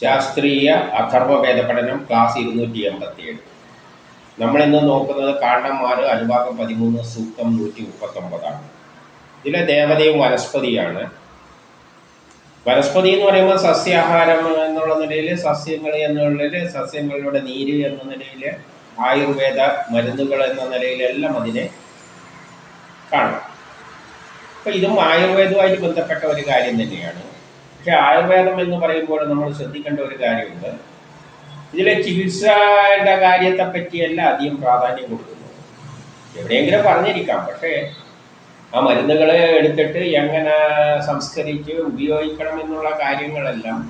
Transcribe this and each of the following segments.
ശാസ്ത്രീയ അഥർവ വേദപഠനം ക്ലാസ് ഇരുന്നൂറ്റി എൺപത്തി ഏഴ് നമ്മളിന്ന് നോക്കുന്നത് കാണ്ടന്മാർ അനുഭാഗം പതിമൂന്ന് സൂക്തം നൂറ്റി മുപ്പത്തൊമ്പതാണ്. ഇതിലെ ദേവതയും വനസ്പതിയാണ്. വനസ്പതി എന്ന് പറയുമ്പോൾ സസ്യാഹാരം എന്നുള്ള നിലയിൽ സസ്യങ്ങൾ എന്നുള്ളതിൽ സസ്യങ്ങളുടെ നീര് എന്ന നിലയിൽ ആയുർവേദ മരുന്നുകൾ എന്ന നിലയിലെല്ലാം അതിനെ കാണാം. അപ്പം ഇതും ആയുർവേദവുമായിട്ട് ബന്ധപ്പെട്ട ഒരു കാര്യം തന്നെയാണ്. പക്ഷെ ആയുർവേദം എന്ന് പറയുമ്പോൾ നമ്മൾ ശ്രദ്ധിക്കേണ്ട ഒരു കാര്യമുണ്ട്. ഇതിലെ ചികിത്സയുടെ കാര്യത്തെ പറ്റിയല്ല അധികം പ്രാധാന്യം കൊടുക്കുന്നത്. എവിടെയെങ്കിലും പറഞ്ഞിരിക്കാം. പക്ഷേ ആ മരുന്നുകൾ എടുത്തിട്ട് എങ്ങനെ സംസ്കരിച്ച് ഉപയോഗിക്കണം എന്നുള്ള കാര്യങ്ങളെല്ലാം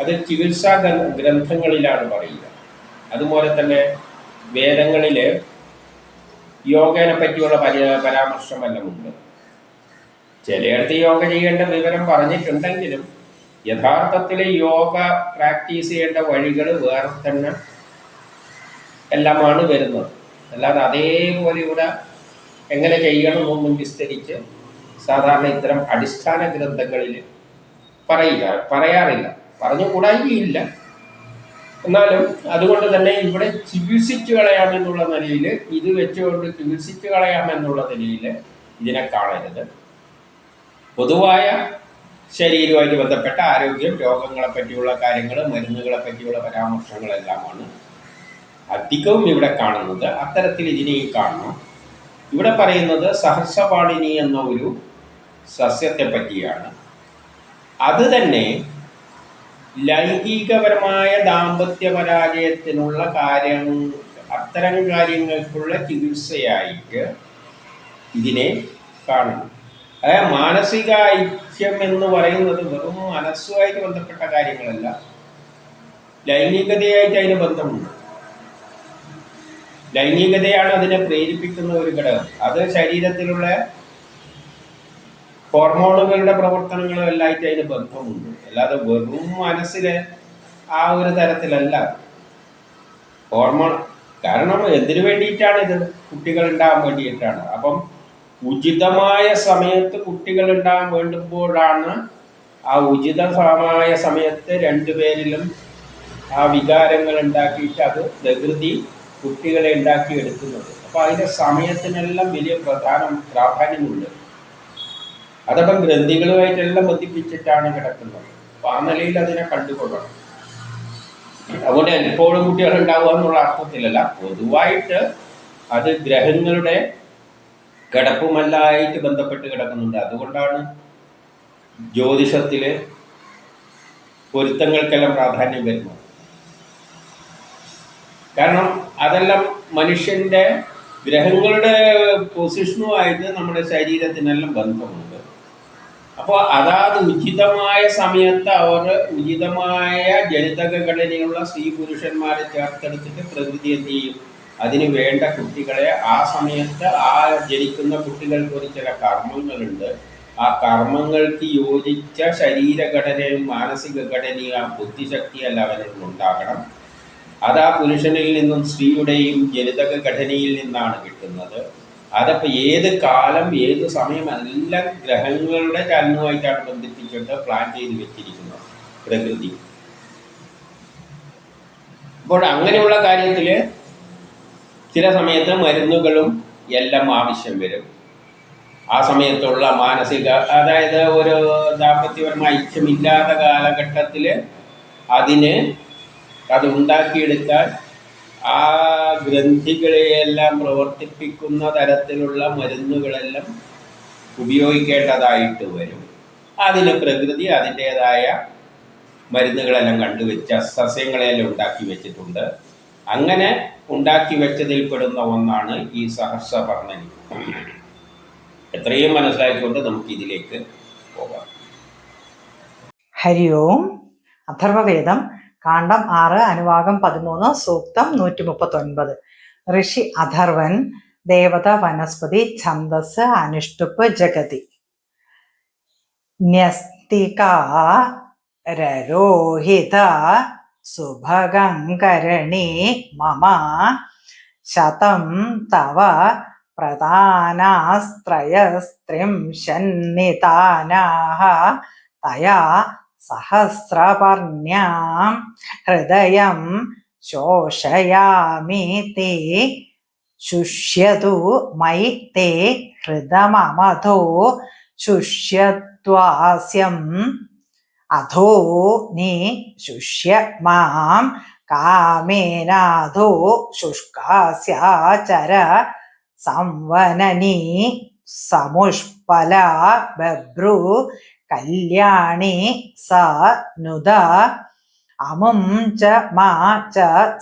അത് ചികിത്സാ ഗ്രന്ഥങ്ങളിലാണ് പറയുക. അതുപോലെ തന്നെ വേദങ്ങളിൽ യോഗനെ പറ്റിയുള്ള പരി പരാമർശമെല്ലാം ഉണ്ട്. ചിലയിടത്ത് യോഗ ചെയ്യേണ്ട വിവരം പറഞ്ഞിട്ടുണ്ടെങ്കിലും യഥാർത്ഥത്തിൽ യോഗ പ്രാക്ടീസ് ചെയ്യേണ്ട വഴികൾ വേറെ തന്നെ എല്ലാമാണ് വരുന്നത്. അല്ലാതെ അതേപോലെ ഇവിടെ എങ്ങനെ ചെയ്യണമെന്നൊന്നും വിസ്തരിച്ച് സാധാരണ ഇത്തരം അടിസ്ഥാന ഗ്രന്ഥങ്ങളിൽ പറയില്ല പറയാറില്ല. പറഞ്ഞുകൂടായില്ല എന്നാലും അതുകൊണ്ട് തന്നെ ഇവിടെ ചികിത്സിച്ചു കളയാമെന്നുള്ള നിലയിൽ ഇത് വെച്ചുകൊണ്ട് ചികിത്സിച്ചു കളയാമെന്നുള്ള നിലയിൽ ഇതിനെ കാണരുത്. പൊതുവായ ശരീരവുമായിട്ട് ബന്ധപ്പെട്ട ആരോഗ്യം രോഗങ്ങളെ പറ്റിയുള്ള കാര്യങ്ങൾ മരുന്നുകളെ പറ്റിയുള്ള പരാമർശങ്ങളെല്ലാമാണ് അധികവും ഇവിടെ കാണുന്നത്. അത്തരത്തിൽ ഇതിനെയും കാണണം. ഇവിടെ പറയുന്നത് സഹസ്രപാണിനി എന്ന ഒരു സസ്യത്തെ പറ്റിയാണ് അത് തന്നെ ലൈംഗികപരമായ ദാമ്പത്യ പരാജയത്തിനുള്ള കാര്യം അത്തരം കാര്യങ്ങൾക്കുള്ള ചികിത്സയായിട്ട് ഇതിനെ കാണണം അതായത് മാനസിക ഐക്യം എന്ന് പറയുന്നത് വെറും മനസ്സുമായിട്ട് ബന്ധപ്പെട്ട കാര്യങ്ങളല്ല. ലൈംഗികതയായിട്ട് അതിന് ബന്ധമുണ്ട്. ലൈംഗികതയാണ് അതിനെ പ്രേരിപ്പിക്കുന്ന ഒരു ഘടകം. അത് ശരീരത്തിലുള്ള ഹോർമോണുകളുടെ പ്രവർത്തനങ്ങളും എല്ലായിട്ട് അതിന് ബന്ധമുണ്ട്. അല്ലാതെ വെറും മനസ്സിലെ ആ ഒരു തരത്തിലല്ല. ഹോർമോൺ കാരണം എന്തിനു വേണ്ടിയിട്ടാണ് ഇത് കുട്ടികൾ ഉണ്ടാകാൻ വേണ്ടിയിട്ടാണ്. അപ്പം ഉചിതമായ സമയത്ത് കുട്ടികൾ ഉണ്ടാകാൻ വേണ്ടുമ്പോഴാണ് ആ ഉചിതമായ സമയത്ത് രണ്ടുപേരിലും ആ വികാരങ്ങൾ ഉണ്ടാക്കിയിട്ട് അത് പ്രകൃതി കുട്ടികളെ ഉണ്ടാക്കിയെടുക്കുന്നത്. അപ്പോൾ അതിന്റെ സമയത്തിനെല്ലാം വലിയ പ്രധാനം പ്രാധാന്യമുണ്ട്. അതപ്പം ഗ്രന്ഥികളുമായിട്ടെല്ലാം ബന്ധിപ്പിച്ചിട്ടാണ് കിടക്കുന്നത്. അപ്പൊ ആ നിലയിൽ അതിനെ കണ്ടുകൊള്ളണം. അതുകൊണ്ട് എപ്പോഴും കുട്ടികൾ ഉണ്ടാവുക എന്നുള്ള അർത്ഥത്തിലല്ല. പൊതുവായിട്ട് അത് ഗ്രഹങ്ങളുടെ കിടപ്പുമല്ലായിട്ട് ബന്ധപ്പെട്ട് കിടക്കുന്നുണ്ട്. അതുകൊണ്ടാണ് ജ്യോതിഷത്തിൽ പൊരുത്തങ്ങൾക്കെല്ലാം പ്രാധാന്യം വരുന്നത്. കാരണം അതെല്ലാം മനുഷ്യന്റെ ഗ്രഹങ്ങളുടെ പൊസിഷനുമായിട്ട് നമ്മുടെ ശരീരത്തിനെല്ലാം ബന്ധമുണ്ട്. അപ്പോൾ അതാത് ഉചിതമായ സമയത്ത് അവർ ഉചിതമായ ജനിതക ഘടനയുള്ള സ്ത്രീ പുരുഷന്മാരെ ചേർത്തെടുത്തിട്ട് പ്രകൃതി എന്ത് ചെയ്യും? അതിന് വേണ്ട കുട്ടികളെ ആ സമയത്ത് ആ ജനിക്കുന്ന കുട്ടികൾക്ക് ഒരു ചില കർമ്മങ്ങളുണ്ട്. ആ കർമ്മങ്ങൾക്ക് യോജിച്ച ശരീരഘടനയും മാനസിക ഘടനയും ആ ബുദ്ധിശക്തിയല്ല അവരിൽ ഉണ്ടാകണം. അത് ആ പുരുഷനിൽ നിന്നും സ്ത്രീയുടെയും ജനിതക ഘടനയിൽ നിന്നാണ് കിട്ടുന്നത്. അതപ്പോൾ ഏത് കാലം ഏത് സമയം എല്ലാം ഗ്രഹങ്ങളുടെ ചലനവുമായിട്ടാണ് ബന്ധിപ്പിച്ചിട്ട് പ്ലാൻ ചെയ്ത് വെച്ചിരിക്കുന്നത് പ്രകൃതി. അപ്പോൾ അങ്ങനെയുള്ള കാര്യത്തിൽ ചില സമയത്ത് മരുന്നുകളും എല്ലാം ആവശ്യം വരും. ആ സമയത്തുള്ള മാനസിക അതായത് ഒരു ദാമ്പത്യപരമായ ഐക്യമില്ലാത്ത കാലഘട്ടത്തിൽ അതിന് അത് ഉണ്ടാക്കിയെടുക്കാൻ ആ ഗ്രന്ഥികളെയെല്ലാം പ്രവർത്തിപ്പിക്കുന്ന തരത്തിലുള്ള മരുന്നുകളെല്ലാം ഉപയോഗിക്കേണ്ടതായിട്ട് വരും. അതിന് പ്രകൃതി അതിന്റേതായ മരുന്നുകളെല്ലാം കണ്ടുവെച്ച സസ്യങ്ങളെല്ലാം ഉണ്ടാക്കി വെച്ചിട്ടുണ്ട്. അങ്ങനെ ഉണ്ടാക്കി വെച്ചതിൽ പെടുന്ന ഒന്നാണ് ഈ സഹസ്രപർണനി എത്രയും മനസ്സിലാക്കിക്കൊണ്ട് നമുക്ക് ഇതിലേക്ക് പോകാം. ഹരി ഓം അഥർവവേദം കാണ്ഡം ആറ് അനുവാകം പതിമൂന്ന് സൂക്തം നൂറ്റി മുപ്പത്തൊൻപത് ഋഷി അഥർവൻ ദേവത വനസ്പതി ഛന്ദസ് അനുഷ്ടുപ്പ് ജഗതി. ന്യസ്തികാരോഹിത സുഭഗങ്കരണി മമ ശതം തവ പ്രധാനാസ്ത്രയസ്ത്രിംശന്നിതാനാः തയാ സഹസ്രപർണ്യാം ഹൃദയം ശോഷയാമി തേ ശുഷ്യതു മൈ തേ ഹൃദമമധോ ശുഷ്യത്വാസ്യം അധോ നീ ശുഷ്യ മാം കാമേനാധോ ശുഷ്കാസ്യാചര സംവനനീ സമുഷ്പല ബഭ്രു കല്യാണി സ നുദ അമും ച മാ ച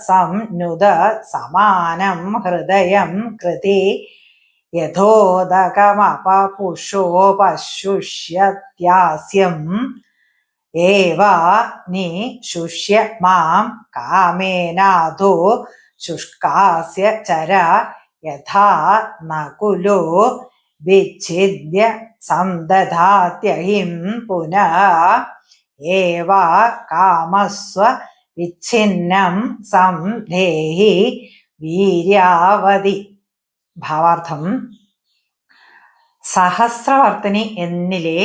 സംനുദ സമാനം ഹൃദയം കൃതി യഥോദകമപുഷോപശുഷ്യത്യാസ്യം ഏവ നീ ശുഷ്യ മാം കാമേനാധോ ശുഷ്കാസ്യ ചര യഥാ നകുലോ വിച്ഛിദ്യ സന്തധാത്യഹിം പുനഃ. ഏവ കാമസ്വ വിച്ഛിന്നം സംദേഹി വീര്യാവതി ഭാവാർത്ഥം. സഹസ്രവർത്തിനി എന്നിലെ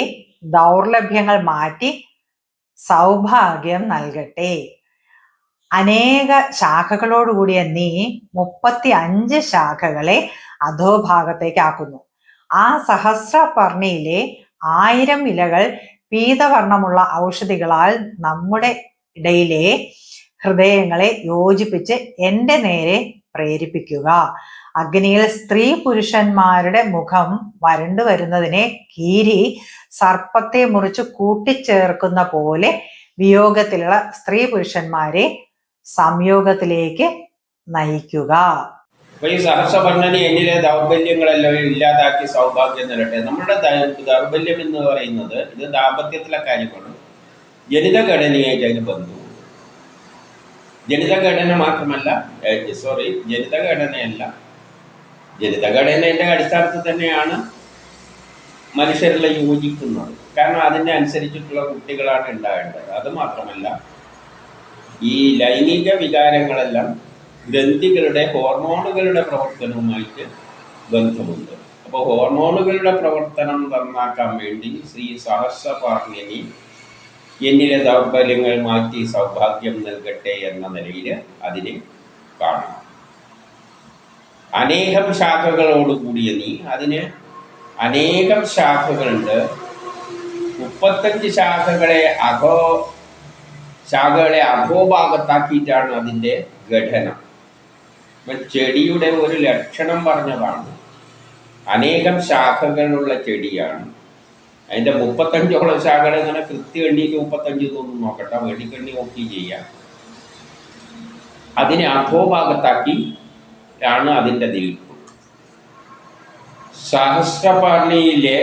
ദൗർലഭ്യങ്ങൾ മാറ്റി സൗഭാഗ്യം നൽകട്ടെ. അനേക ശാഖകളോടുകൂടിയ നീ മുപ്പത്തി അഞ്ച് ശാഖകളെ അധോഭാഗത്തേക്ക് ആക്കുന്നു. ആ സഹസ്രപർണിയിലെ ആയിരം ഇലകൾ പീതവർണമുള്ള ഔഷധികളാൽ നമ്മുടെ ഇടയിലെ ഹൃദയങ്ങളെ യോജിപ്പിച്ച് എന്റെ നേരെ പ്രേരിപ്പിക്കുക. അഗ്നിയിൽ സ്ത്രീ പുരുഷന്മാരുടെ മുഖം വരണ്ടു വരുന്നതിനെ കീരി സർപ്പത്തെ മുറിച്ച് കൂട്ടിച്ചേർക്കുന്ന പോലെ വിയോഗത്തിലുള്ള സ്ത്രീ പുരുഷന്മാരെ സംയോഗത്തിലേക്ക് നയിക്കുക. അപ്പൊ എന്നിലെ ദൗർബല്യങ്ങളെല്ലാം ഇല്ലാതാക്കി സൗഭാഗ്യം നിലട്ടെ നമ്മുടെ ദൗർബല്യം എന്ന് പറയുന്നത് ഇത് ദാമ്പത്യത്തിലെ കാര്യമാണ്. ജനിതഘടനയായിട്ട് അതിന് ബന്ധു. ജനിതഘടന മാത്രമല്ല സോറി ജനിതഘടനയല്ല ജനിതഘടനയുടെ അടിസ്ഥാനത്തിൽ തന്നെയാണ് മനുഷ്യരെല്ലാം യോജിക്കുന്നത്. കാരണം അതിനെ അനുസരിച്ചിട്ടുള്ള കുട്ടികളാണ് ഉണ്ടാകേണ്ടത്. അത് മാത്രമല്ല ഈ ലൈംഗിക വികാരങ്ങളെല്ലാം ഗ്രന്ഥികളുടെ ഹോർമോണുകളുടെ പ്രവർത്തനവുമായിട്ട് ബന്ധമുണ്ട്. അപ്പോൾ ഹോർമോണുകളുടെ പ്രവർത്തനം നന്നാക്കാൻ വേണ്ടി ശ്രീ സഹസ്രപാർണിനി എന്നിലെ ദൗർബല്യങ്ങൾ മാറ്റി സൗഭാഗ്യം നൽകട്ടെ എന്ന നിലയിൽ അതിനെ കാണണം അനേകം ശാഖകളോട് കൂടിയ നീ അതിന് അനേകം ശാഖകളുണ്ട്. മുപ്പത്തഞ്ച് ശാഖകളെ അധോ ശാഖകളെ അധോഭാഗത്താക്കിയിട്ടാണ് അതിന്റെ ഘടന. ചെടിയുടെ ഒരു ലക്ഷണം പറഞ്ഞതാണ്. അനേകം ശാഖകളുള്ള ചെടിയാണ്. അതിന്റെ മുപ്പത്തഞ്ചോളം ശാഖകൾ ഇങ്ങനെ കൃത്യ എണ്ണിക്ക് മുപ്പത്തഞ്ച് തോന്നും നോക്കട്ടെ. വെടിക്കെണ്ണി നോക്കി ചെയ്യാം. അതിനെ അധോഭാഗത്താക്കി ആണ് അതിന്റെ നിൽപ്പ് സഹസ്രപാർണിയിലെ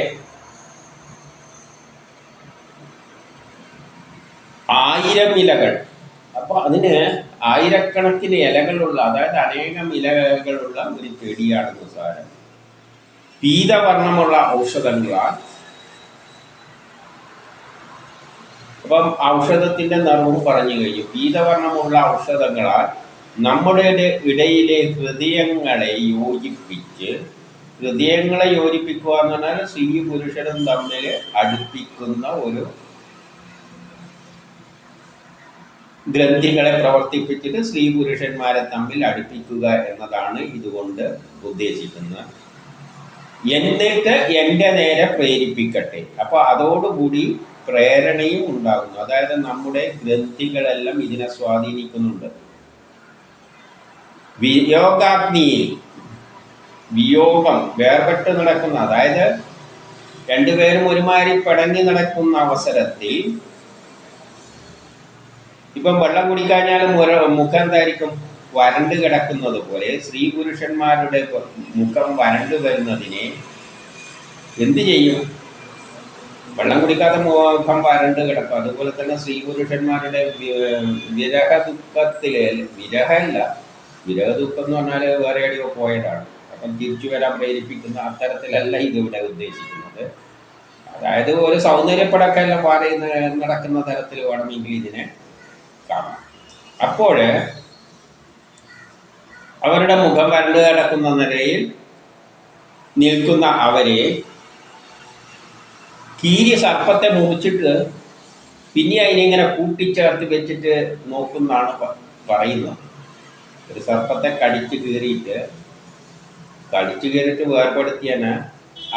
ആയിരം ഇലകൾ. അപ്പോൾ അതിന് ആയിരക്കണക്കിന് ഇലകളുള്ള അതായത് അനേകം ഇലകളുള്ള ഒരു ചെടിയാണെന്ന് സാരം പീതവർണമുള്ള ഔഷധങ്ങളാണ് അപ്പം ഔഷധത്തിന്റെ നിറവും പറഞ്ഞു കഴിഞ്ഞു. പീതവർണമുള്ള ഔഷധങ്ങളാൽ നമ്മുടെ ഇടയിലെ ഹൃദയങ്ങളെ യോജിപ്പിച്ച് ഹൃദയങ്ങളെ യോജിപ്പിക്കുക എന്ന് പറഞ്ഞാൽ സ്ത്രീ പുരുഷനും തമ്മിൽ അടുപ്പിക്കുന്ന ഒരു ഗ്രന്ഥികളെ പ്രവർത്തിപ്പിച്ചിട്ട് സ്ത്രീ പുരുഷന്മാരെ തമ്മിൽ അടുപ്പിക്കുക എന്നതാണ് ഇതുകൊണ്ട് ഉദ്ദേശിക്കുന്നത്. എന്നിട്ട് എന്റെ നേരെ പ്രേരിപ്പിക്കട്ടെ. അപ്പോൾ അതോടുകൂടി പ്രേരണയും ഉണ്ടാകുന്നു. അതായത് നമ്മുടെ ഗ്രന്ഥികളെല്ലാം ഇതിനെ സ്വാധീനിക്കുന്നുണ്ട്. വിയോഗാഗ്നിയിൽ വിയോഗം വേർപെട്ട് നടക്കുന്ന അതായത് രണ്ടുപേരും ഒരുമാതിരി പടങ്ങി നടക്കുന്ന അവസരത്തിൽ ഇപ്പം വെള്ളം കുടിക്കാഞ്ഞാൽ മുര- മുഖം എന്തായിരിക്കും? വരണ്ട് കിടക്കുന്നത് പോലെ സ്ത്രീ പുരുഷന്മാരുടെ മുഖം വരണ്ട് വരുന്നതിനെ എന്ത് ചെയ്യും? വെള്ളം കുടിക്കാതെ മുഖം വരണ്ട് കിടക്കും. അതുപോലെ തന്നെ സ്ത്രീ പുരുഷന്മാരുടെ വിരഹ ദുഃഖത്തിലെ വിരഹമല്ല വിരഹ ദുഃഖം എന്ന് പറഞ്ഞാൽ വേറെ എവിടെയോ പോയതാണ്. അപ്പം തിരിച്ചു വരാൻ പ്രേരിപ്പിക്കുന്ന അത്തരത്തിലല്ല ഇതിവിടെ ഉദ്ദേശിക്കുന്നത്. അതായത് ഒരു സൗന്ദര്യപ്പടക്കം പറയുന്ന പാറി നടക്കുന്ന തരത്തിൽ വേണമെങ്കിൽ ഇതിനെ കാണാം. അപ്പോൾ അവരുടെ മുഖം വരണ്ട് കിടക്കുന്ന നിലയിൽ നിൽക്കുന്ന അവരെ കീരി സർപ്പത്തെ മുറിച്ചിട്ട് പിന്നെ അതിനിങ്ങനെ കൂട്ടിച്ചേർത്ത് വെച്ചിട്ട് നോക്കുന്നതാണ് പറയുന്നത്. ഒരു സർപ്പത്തെ കടിച്ചു കീറിയിട്ട് കടിച്ചു കീറിയിട്ട് വേർപെടുത്തിയാണ്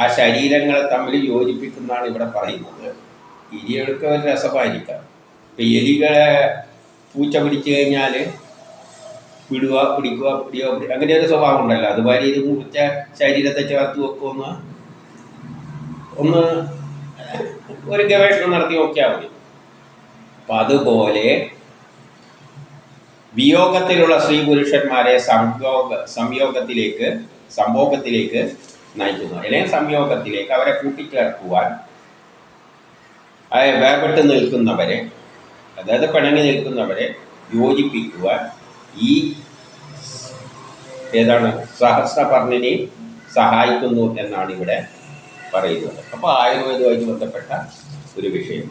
ആ ശരീരങ്ങളെ തമ്മിൽ യോജിപ്പിക്കുന്നതാണ് ഇവിടെ പറയുന്നത്. ഇരികൾക്ക് ഒരു രസമായിരിക്കാം. ഇപ്പം എലികളെ പൂച്ച പിടിച്ചു കഴിഞ്ഞാൽ വിടുക പിടിക്കുക പിടിക്കുക അങ്ങനെ ഒരു സ്വഭാവം ഉണ്ടല്ലോ. അതുപോലെ ഇത് മുറിച്ച ശരീരത്തെ ചേർത്ത് വെക്കുമെന്ന് ഒന്ന് ഒരു ഗവേഷണം നടത്തി നോക്കിയാൽ മതി. അപ്പം അതുപോലെ വിയോഗത്തിലുള്ള സ്ത്രീ പുരുഷന്മാരെ സംയോഗ സംയോഗത്തിലേക്ക് സംഭോഗത്തിലേക്ക് നയിക്കുന്നു. അല്ലെങ്കിൽ സംയോഗത്തിലേക്ക് അവരെ കൂട്ടിച്ചേർക്കുവാൻ വേർപെട്ട് നിൽക്കുന്നവരെ അതായത് പിണങ്ങി നിൽക്കുന്നവരെ യോജിപ്പിക്കുവാൻ ഈ ഏതാണ് സഹസ്രപർണിനെ സഹായിക്കുന്നു എന്നാണ് ഇവിടെ പറയുന്നത്. അപ്പോൾ ആയുർവേദവുമായിട്ട് ബന്ധപ്പെട്ട ഒരു വിഷയം.